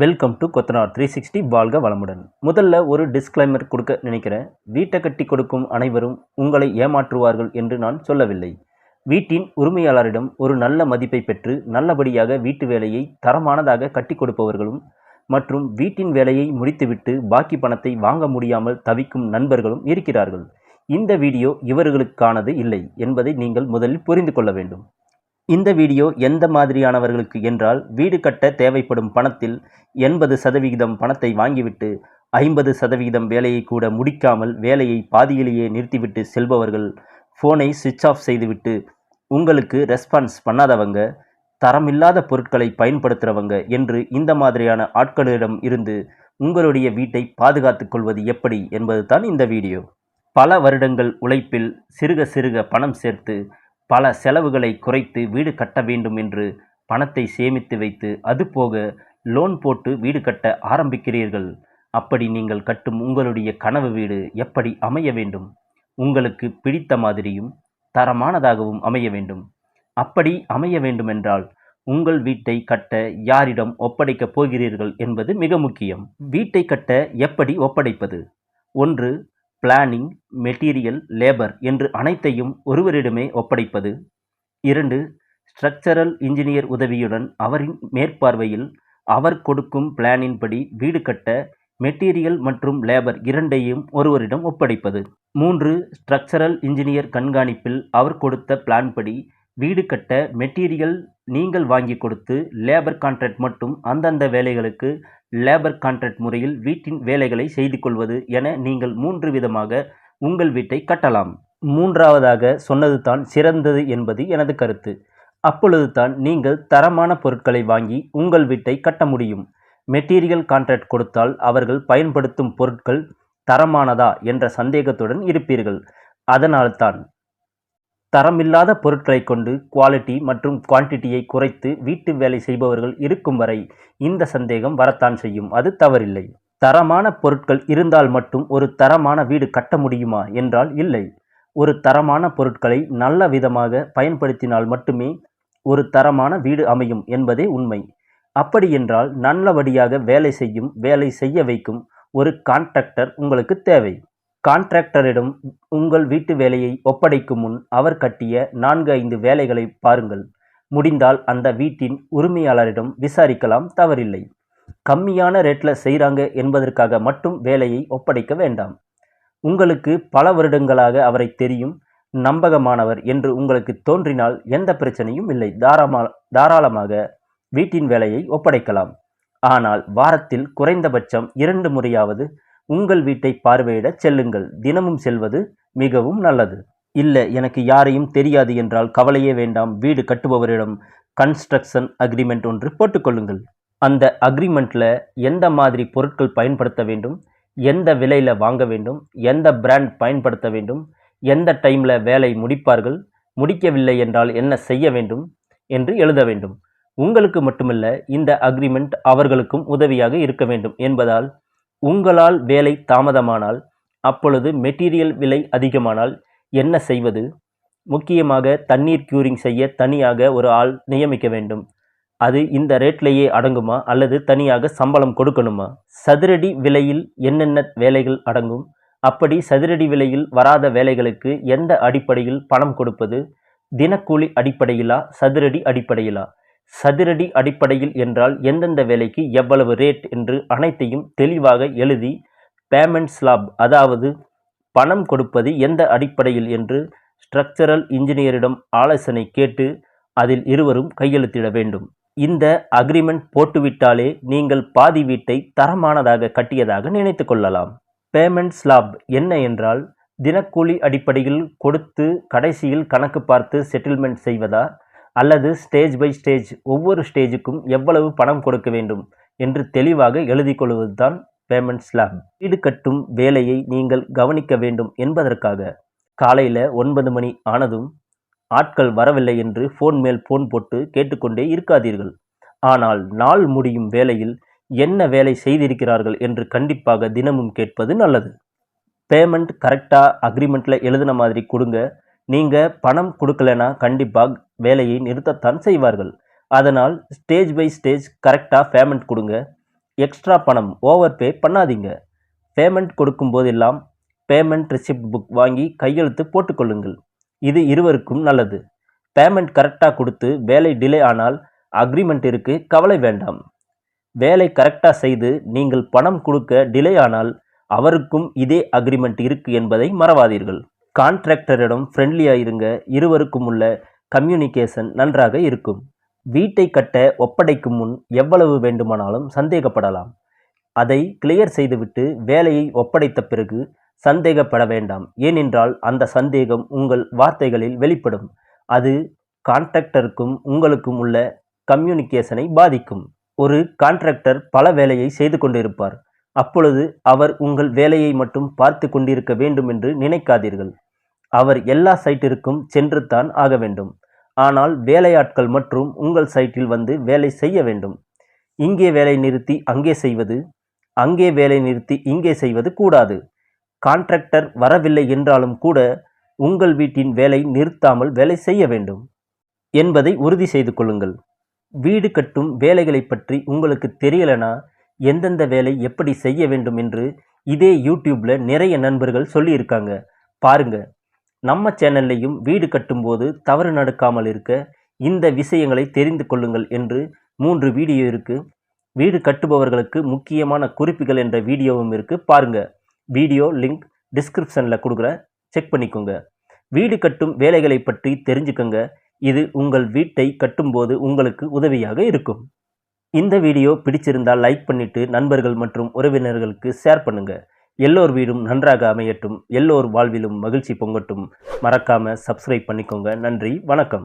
Welcome to Kothanar three sixty வாழ்க வளமுடன். முதல்ல ஒரு டிஸ்க்ளைமர் கொடுக்க நினைக்கிறேன். வீட்டை கட்டி கொடுக்கும் அனைவரும் உங்களை ஏமாற்றுவார்கள் என்று நான் சொல்லவில்லை. வீட்டின் உரிமையாளரிடம் ஒரு நல்ல மதிப்பை பெற்று நல்லபடியாக வீட்டு வேலையை தரமானதாக கட்டி கொடுப்பவர்களும் மற்றும் வீட்டின் வேலையை முடித்துவிட்டு பாக்கி பணத்தை வாங்க முடியாமல் தவிக்கும் நண்பர்களும் இருக்கிறார்கள். இந்த வீடியோ இவர்களுக்கானது இல்லை என்பதை நீங்கள் முதலில் புரிந்து கொள்ள வேண்டும். இந்த வீடியோ எந்த மாதிரியானவர்களுக்கு என்றால் வீடு கட்ட தேவைப்படும் பணத்தில் எண்பது சதவிகிதம் பணத்தை வாங்கிவிட்டு ஐம்பது சதவிகிதம் வேலையை கூட முடிக்காமல் வேலையை பாதியிலேயே நிறுத்திவிட்டு செல்பவர்கள் ஃபோனை சுவிட்ச் ஆஃப் செய்துவிட்டு உங்களுக்கு ரெஸ்பான்ஸ் பண்ணாதவங்க தரமில்லாத பொருட்களை பயன்படுத்துகிறவங்க என்று இந்த மாதிரியான ஆட்களிடம் இருந்து உங்களுடைய வீட்டை பாதுகாத்து கொள்வது எப்படி என்பது தான் இந்த வீடியோ. பல வருடங்கள் உழைப்பில் சிறுக சிறுக பணம் சேர்த்து பல செலவுகளை குறைத்து வீடு கட்ட வேண்டும் என்று பணத்தை சேமித்து வைத்து அதுபோக லோன் போட்டு வீடு கட்ட ஆரம்பிக்கிறீர்கள். அப்படி நீங்கள் கட்டும் உங்களுடைய கனவு வீடு எப்படி அமைய வேண்டும்? உங்களுக்கு பிடித்த மாதிரியும் தரமானதாகவும் அமைய வேண்டும். அப்படி அமைய வேண்டுமென்றால் உங்கள் வீட்டை கட்ட யாரிடம் ஒப்படைக்கப் போகிறீர்கள் என்பது மிக முக்கியம். வீட்டை கட்ட எப்படி ஒப்படைப்பது? ஒன்று பிளானிங் மெட்டீரியல் லேபர் என்று அனைத்தையும் ஒருவரிடமே ஒப்படைப்பது. இரண்டு ஸ்ட்ரக்சரல் இன்ஜினியர் உதவியுடன் அவரின் மேற்பார்வையில் அவர் கொடுக்கும் பிளானின்படி வீடு கட்ட மெட்டீரியல் மற்றும் லேபர் இரண்டையும் ஒருவரிடம் ஒப்படைப்பது. மூன்று ஸ்ட்ரக்சரல் இன்ஜினியர் கண்காணிப்பில் அவர் கொடுத்த பிளான் படி வீடு கட்ட மெட்டீரியல் நீங்கள் வாங்கி கொடுத்து லேபர் கான்ட்ராக்ட் மட்டும் அந்தந்த வேலைகளுக்கு லேபர் கான்ட்ராக்ட் முறையில் வீட்டின் வேலைகளை செய்து கொள்வது என நீங்கள் மூன்று விதமாக உங்கள் வீட்டை கட்டலாம். மூன்றாவதாக சொன்னது தான் சிறந்தது என்பது எனது கருத்து. அப்பொழுது தான் நீங்கள் தரமான பொருட்களை வாங்கி உங்கள் வீட்டை கட்ட முடியும். மெட்டீரியல் கான்ட்ராக்ட் கொடுத்தால் அவர்கள் பயன்படுத்தும் பொருட்கள் தரமானதா என்ற சந்தேகத்துடன் இருப்பீர்கள். அதனால்தான் தரமில்லாத பொருட்களை கொண்டு குவாலிட்டி மற்றும் குவான்டிட்டியை குறைத்து வீட்டு வேலை செய்பவர்கள் இருக்கும் வரை இந்த சந்தேகம் வரத்தான் செய்யும். அது தவறில்லை. தரமான பொருட்கள் இருந்தால் மட்டும் ஒரு தரமான வீடு கட்ட முடியுமா என்றால் இல்லை. ஒரு தரமான பொருட்களை நல்ல விதமாக பயன்படுத்தினால் மட்டுமே ஒரு தரமான வீடு அமையும் என்பதே உண்மை. அப்படியென்றால் நல்லபடியாக வேலை செய்யும் வேலை செய்ய வைக்கும் ஒரு கான்ட்ராக்டர் உங்களுக்கு தேவை. கான்ட்ராக்டரிடம் உங்கள் வீட்டு வேலையை ஒப்படைக்கும் முன் அவர் கட்டிய நான்கு ஐந்து வேலைகளை பாருங்கள். முடிந்தால் அந்த வீட்டின் உரிமையாளரிடம் விசாரிக்கலாம் தவறில்லை. கம்மியான ரேட்டில் செய்கிறாங்க என்பதற்காக மட்டும் வேலையை ஒப்படைக்க வேண்டாம். உங்களுக்கு பல வருடங்களாக அவரை தெரியும் நம்பகமானவர் என்று உங்களுக்கு தோன்றினால் எந்த பிரச்சனையும் இல்லை. தாராள தாராளமாக வீட்டின் வேலையை ஒப்படைக்கலாம். ஆனால் வாரத்தில் குறைந்தபட்சம் இரண்டு முறையாவது உங்கள் வீட்டை பார்வையிட செல்லுங்கள். தினமும் செல்வது மிகவும் நல்லது. இல்லை எனக்கு யாரையும் தெரியாது என்றால் கவலையே வேண்டாம். வீடு கட்டுபவரிடம் கன்ஸ்ட்ரக்ஷன் அக்ரிமெண்ட் ஒன்று போட்டுக்கொள்ளுங்கள் அந்த அக்ரிமெண்ட்டில் எந்த மாதிரி பொருட்கள் பயன்படுத்த வேண்டும்? எந்த விலையில் வாங்க வேண்டும்? எந்த பிராண்ட் பயன்படுத்த வேண்டும்? எந்த டைமில் வேலை முடிப்பார்கள்? முடிக்கவில்லை என்றால் என்ன செய்ய வேண்டும்? என்று எழுத வேண்டும். உங்களுக்கு மட்டுமல்ல இந்த அக்ரிமெண்ட் அவர்களுக்கும் உதவியாக இருக்க வேண்டும் என்பதால் உங்களால் வேலை தாமதமானால் அப்பொழுது மெட்டீரியல் விலை அதிகமானால் என்ன செய்வது? முக்கியமாக தண்ணீர் க்யூரிங் செய்ய தனியாக ஒரு ஆள் நியமிக்க வேண்டும். அது இந்த ரேட்லேயே அடங்குமா? அல்லது தனியாக சம்பளம் கொடுக்கணுமா? சதுரடி விலையில் என்னென்ன வேலைகள் அடங்கும்? அப்படி சதுரடி விலையில் வராத வேலைகளுக்கு எந்த அடிப்படையில் பணம் கொடுப்பது? தினக்கூலி அடிப்படையிலா? சதுரடி அடிப்படையிலா? சதுரடி அடிப்படையில் என்றால் எந்தெந்த வேலைக்கு எவ்வளவு ரேட் என்று அனைத்தையும் தெளிவாக எழுதி பேமெண்ட் ஸ்லாப் அதாவது பணம் கொடுப்பது எந்த அடிப்படையில் என்று ஸ்ட்ரக்சரல் இன்ஜினியரிடம் ஆலோசனை கேட்டு அதில் இருவரும் கையெழுத்திட வேண்டும். இந்த அக்ரிமெண்ட் போட்டுவிட்டாலே நீங்கள் பாதி வீட்டை தரமானதாக கட்டியதாக நினைத்து கொள்ளலாம். பேமெண்ட் ஸ்லாப் என்ன என்றால் தினக்கூலி அடிப்படையில் கொடுத்து கடைசியில் கணக்கு பார்த்து செட்டில்மெண்ட் செய்வதா? அல்லது ஸ்டேஜ் பை ஸ்டேஜ் ஒவ்வொரு ஸ்டேஜுக்கும் எவ்வளவு பணம் கொடுக்க வேண்டும் என்று தெளிவாக எழுதி கொள்வது தான் பேமெண்ட் ஸ்லாப் வீடு கட்டும் வேலையை நீங்கள் கவனிக்க வேண்டும் என்பதற்காக காலையில் ஒன்பது மணி ஆனதும் ஆட்கள் வரவில்லை என்று ஃபோன் மேல் ஃபோன் போட்டு கேட்டுக்கொண்டே இருக்காதீர்கள். ஆனால் நாள் முடியும் வேலையில் என்ன வேலை செய்திருக்கிறார்கள் என்று கண்டிப்பாக தினமும் கேட்பது நல்லது. பேமெண்ட் கரெக்டாக அக்ரிமெண்ட்டில் எழுதின மாதிரி கொடுங்க. நீங்கள் பணம் கொடுக்கலனா கண்டிப்பாக வேலையை நிறுத்தத்தான் செய்வார்கள். அதனால் ஸ்டேஜ் பை ஸ்டேஜ் கரெக்டாக பேமெண்ட் கொடுங்க. எக்ஸ்ட்ரா பணம் ஓவர் பே பண்ணாதீங்க. பேமெண்ட் கொடுக்கும் போதெல்லாம் பேமெண்ட் ரிசிப்ட் புக் வாங்கி கையெழுத்து போட்டுக்கொள்ளுங்கள். இது இருவருக்கும் நல்லது. பேமெண்ட் கரெக்டாக கொடுத்து வேலை டிலே ஆனால் அக்ரிமெண்ட் இருக்கு கவலை வேண்டாம். வேலை கரெக்டாக செய்து நீங்கள் பணம் கொடுக்க டிலே ஆனால் அவருக்கும் இதே அக்ரிமெண்ட் இருக்கு என்பதை மறவாதீர்கள். கான்ட்ராக்டரிடம் ஃப்ரெண்ட்லியாக இருங்க. இருவருக்கும் உள்ள கம்யூனிகேஷன் நன்றாக இருக்கும். வீட்டை கட்ட ஒப்படைக்கும் முன் எவ்வளவு வேண்டுமானாலும் சந்தேகப்படலாம். அதை கிளியர் செய்துவிட்டு வேலையை ஒப்படைத்த பிறகு சந்தேகப்பட வேண்டாம். ஏனென்றால் அந்த சந்தேகம் உங்கள் வார்த்தைகளில் வெளிப்படும். அது கான்ட்ராக்டருக்கும் உங்களுக்கும் உள்ள கம்யூனிகேஷனை பாதிக்கும். ஒரு கான்ட்ராக்டர் பல வேலையை செய்து கொண்டிருப்பார். அப்பொழுது அவர் உங்கள் வேலையை மட்டும் பார்த்து கொண்டிருக்க வேண்டும் என்று நினைக்காதீர்கள். அவர் எல்லா சைட்டிற்கும் சென்று தான் ஆக வேண்டும். ஆனால் வேலையாட்கள் மற்றும் உங்கள் சைட்டில் வந்து வேலை செய்ய வேண்டும். இங்கே வேலை நிறுத்தி அங்கே செய்வது அங்கே வேலை நிறுத்தி இங்கே செய்வது கூடாது. கான்ட்ராக்டர் வரவில்லை என்றாலும் கூட உங்கள் வீட்டின் வேலை நிறுத்தாமல் வேலை செய்ய வேண்டும் என்பதை உறுதி செய்து கொள்ளுங்கள். வீடு கட்டும் வேலைகளை பற்றி உங்களுக்கு தெரியலனா எந்தெந்த வேலை எப்படி செய்ய வேண்டும் என்று இதே யூடியூப்பில் நிறைய நண்பர்கள் சொல்லியிருக்காங்க. பாருங்க நம்ம சேனல்லையும் வீடு கட்டும்போது தவறு நடக்காமல் இருக்க இந்த விஷயங்களை தெரிந்து கொள்ளுங்கள் என்று மூன்று வீடியோ இருக்குது வீடு கட்டுபவர்களுக்கு முக்கியமான குறிப்புகள் என்ற வீடியோவும் இருக்குது பாருங்க வீடியோ லிங்க் டிஸ்கிரிப்ஷனில் கொடுக்குறேன் செக் பண்ணிக்கோங்க. வீடு கட்டும் வேலைகளை பற்றி தெரிஞ்சுக்கோங்க. இது உங்கள் வீட்டை கட்டும்போது உங்களுக்கு உதவியாக இருக்கும். இந்த வீடியோ பிடிச்சிருந்தால் லைக் பண்ணிட்டு நண்பர்கள் மற்றும் உறவினர்களுக்கு ஷேர் பண்ணுங்க. எல்லோர் வீடும் நன்றாக அமையட்டும். எல்லோர் வாழ்விலும் மகிழ்ச்சி பொங்கட்டும். மறக்காம சப்ஸ்கிரைப் பண்ணிக்கோங்க. நன்றி. வணக்கம்.